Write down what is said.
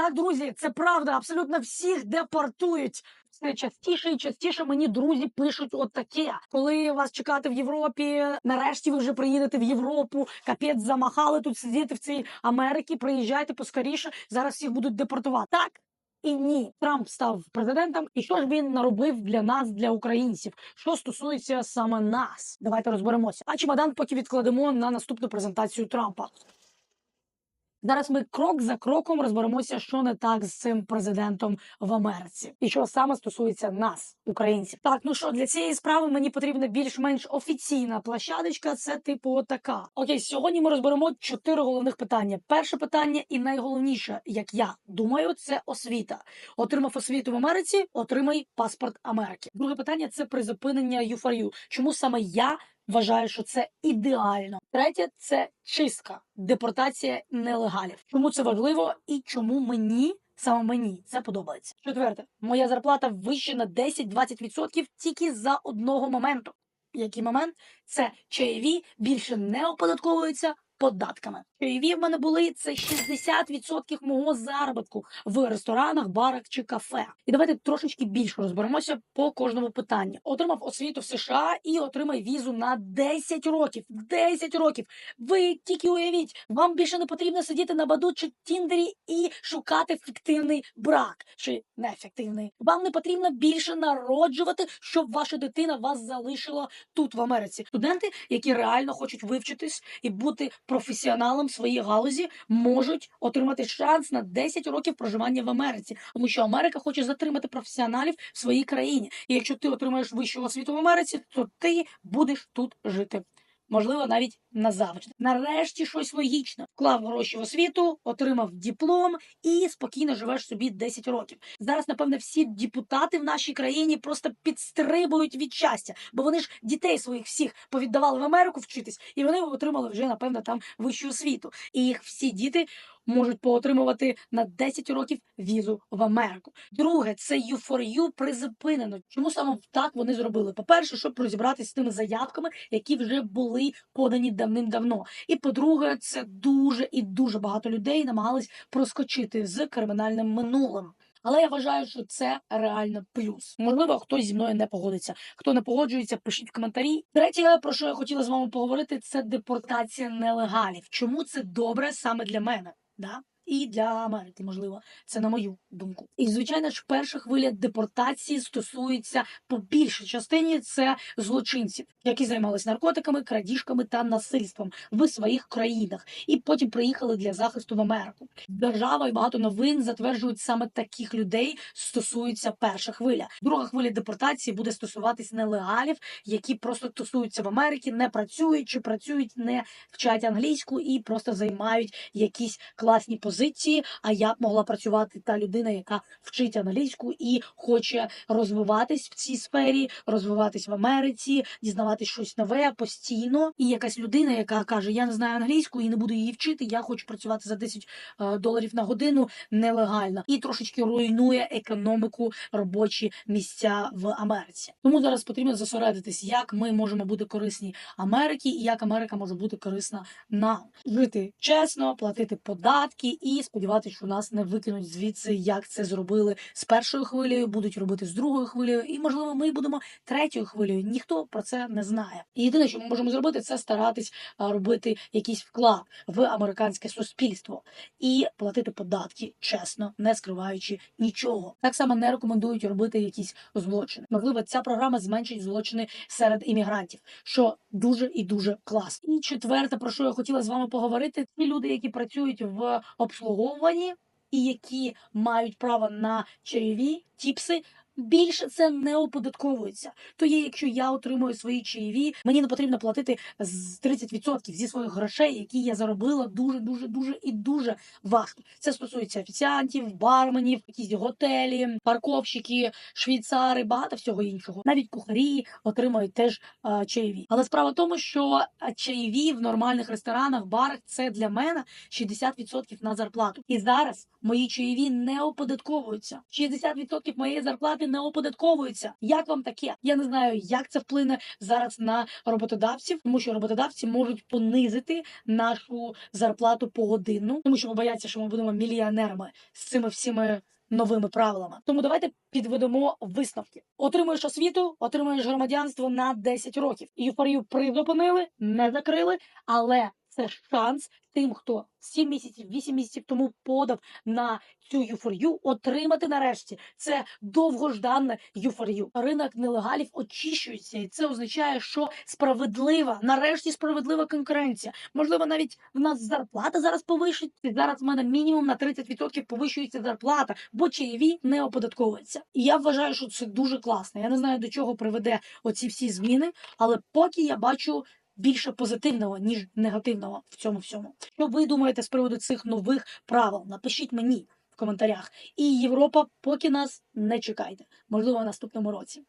Так, друзі, це правда. Абсолютно всіх депортують. Все частіше і частіше мені друзі пишуть от таке. Коли вас чекати в Європі, нарешті ви вже приїдете в Європу. Капець замахали тут сидіти в цій Америці. Приїжджайте поскоріше. Зараз всіх будуть депортувати. Так. І ні, Трамп став президентом, і що ж він наробив для нас, для українців, що стосується саме нас. Давайте розберемося. А чемодан поки відкладемо на наступну презентацію Трампа. Зараз ми крок за кроком розберемося, що не так з цим президентом в Америці, і що саме стосується нас, українців. Так, ну що для цієї справи мені потрібна більш-менш офіційна площадочка. Це типу отака. Окей, сьогодні ми розберемо чотири головних питання. Перше питання і найголовніше, як я думаю, це освіта. Отримав освіту в Америці, отримай паспорт Америки. Друге питання це призупинення U4U. Чому саме я вважаю, що це ідеально. Третє це чистка, депортація нелегалів. Чому це важливо і чому мені саме мені це подобається? Четверте, моя зарплата вища на 10-20% тільки за одного моменту. Який момент? Це чаєві більше не оподатковуються податками. Чаєві в мене були це 60% мого заробітку в ресторанах, барах чи кафе. І давайте трошечки більше розберемося по кожному питанню. Отримав освіту в США і отримай візу на 10 років. 10 років. Ви тільки уявіть, вам більше не потрібно сидіти на баду чи тіндері і шукати фіктивний брак чи неефективний. Вам не потрібно більше народжувати, щоб ваша дитина вас залишила тут в Америці. Студенти, які реально хочуть вивчитись і бути професіоналом в своїй галузі, можуть отримати шанс на 10 років проживання в Америці, тому що Америка хоче затримати професіоналів в своїй країні. І якщо ти отримаєш вищу освіту в Америці, то ти будеш тут жити. Можливо, навіть назавжди. Нарешті щось логічно. Вклав гроші в освіту, отримав диплом і спокійно живеш собі 10 років. Зараз, напевне, всі депутати в нашій країні просто підстрибують від щастя, бо вони ж дітей своїх всіх повіддавали в Америку вчитись, і вони отримали вже, напевно, там вищу освіту. І їх всі діти можуть поотримувати на 10 років візу в Америку. Друге, це U4U призупинено. Чому саме так вони зробили? По-перше, щоб розібратися з тими заявками, які вже були подані давним-давно. І по-друге, це дуже і дуже багато людей намагались проскочити з кримінальним минулим. Але я вважаю, що це реально плюс. Можливо, хтось зі мною не погодиться. Хто не погоджується, пишіть в коментарі. Третє, про що я хотіла з вами поговорити, це депортація нелегалів. Чому це добре саме для мене? 나 І для Америки, можливо, це на мою думку. І звичайно ж, перша хвиля депортації стосується по більшій частині це злочинців, які займалися наркотиками, крадіжками та насильством в своїх країнах, і потім приїхали для захисту в Америку. Держава і багато новин затверджують саме таких людей. Стосується перша хвиля. Друга хвиля депортації буде стосуватись нелегалів, які просто тусуються в Америці, не працюють чи працюють, не вчать англійську і просто займають якісь класні позиції. А я б могла працювати та людина, яка вчить англійську і хоче розвиватись в цій сфері, розвиватись в Америці, дізнаватись щось нове постійно. І якась людина, яка каже: Я не знаю англійську і не буду її вчити. Я хочу працювати за 10 е, доларів на годину нелегально і трошечки руйнує економіку робочі місця в Америці. Тому зараз потрібно зосередитись, як ми можемо бути корисні Америці, і як Америка може бути корисна нам жити чесно, платити податки і сподіватися, що нас не викинуть звідси, як це зробили з першою хвилею, будуть робити з другою хвилею, і можливо, ми будемо третьою хвилею. Ніхто про це не знає. І єдине, що ми можемо зробити, це старатись робити якийсь вклад в американське суспільство і платити податки чесно, не скриваючи нічого. Так само не рекомендують робити якісь злочини. Можливо, ця програма зменшить злочини серед іммігрантів, що дуже і дуже класно. І четверте, про що я хотіла з вами поговорити, ті люди, які працюють в обслуговуванні і які мають право на чайові тіпси. Більше це не оподатковується. То є, якщо я отримую свої чаєві, мені не потрібно платити з 30% зі своїх грошей, які я заробила дуже, дуже, дуже і дуже важко. Це стосується офіціантів, барменів, якісь готелі, парковщики, швейцари, багато всього іншого. Навіть кухарі отримують теж а, чаєві. Але справа в тому, що чаєві в нормальних ресторанах, барах це для мене 60% на зарплату. І зараз мої чаєві не оподатковуються. 60% моєї зарплати не оподатковуються. Як вам таке? Я не знаю, як це вплине зараз на роботодавців, тому що роботодавці можуть понизити нашу зарплату погодинну, тому що бояться, що ми будемо мільйонерами з цими всіми. Новими правилами, тому давайте підведемо висновки. Отримуєш освіту, отримуєш громадянство на 10 років. Євфорію призупинили, не закрили, але це шанс тим, хто 7 місяців, 8 місяців тому подав на цю юфорію, отримати нарешті це довгожданне юфорію. Ринок нелегалів очищується, і це означає, що справедлива, нарешті справедлива конкуренція. Можливо, навіть в нас зарплата зараз повищить. Зараз в мене мінімум на 30% повищується зарплата, бо чаєві не оподатковується. І я вважаю, що це дуже класно. Я не знаю до чого приведе оці всі зміни, але поки я бачу. Більше позитивного ніж негативного в цьому всьому. Що ви думаєте з приводу цих нових правил? Напишіть мені в коментарях. І Європа, поки нас не чекайте. Можливо, в наступному році.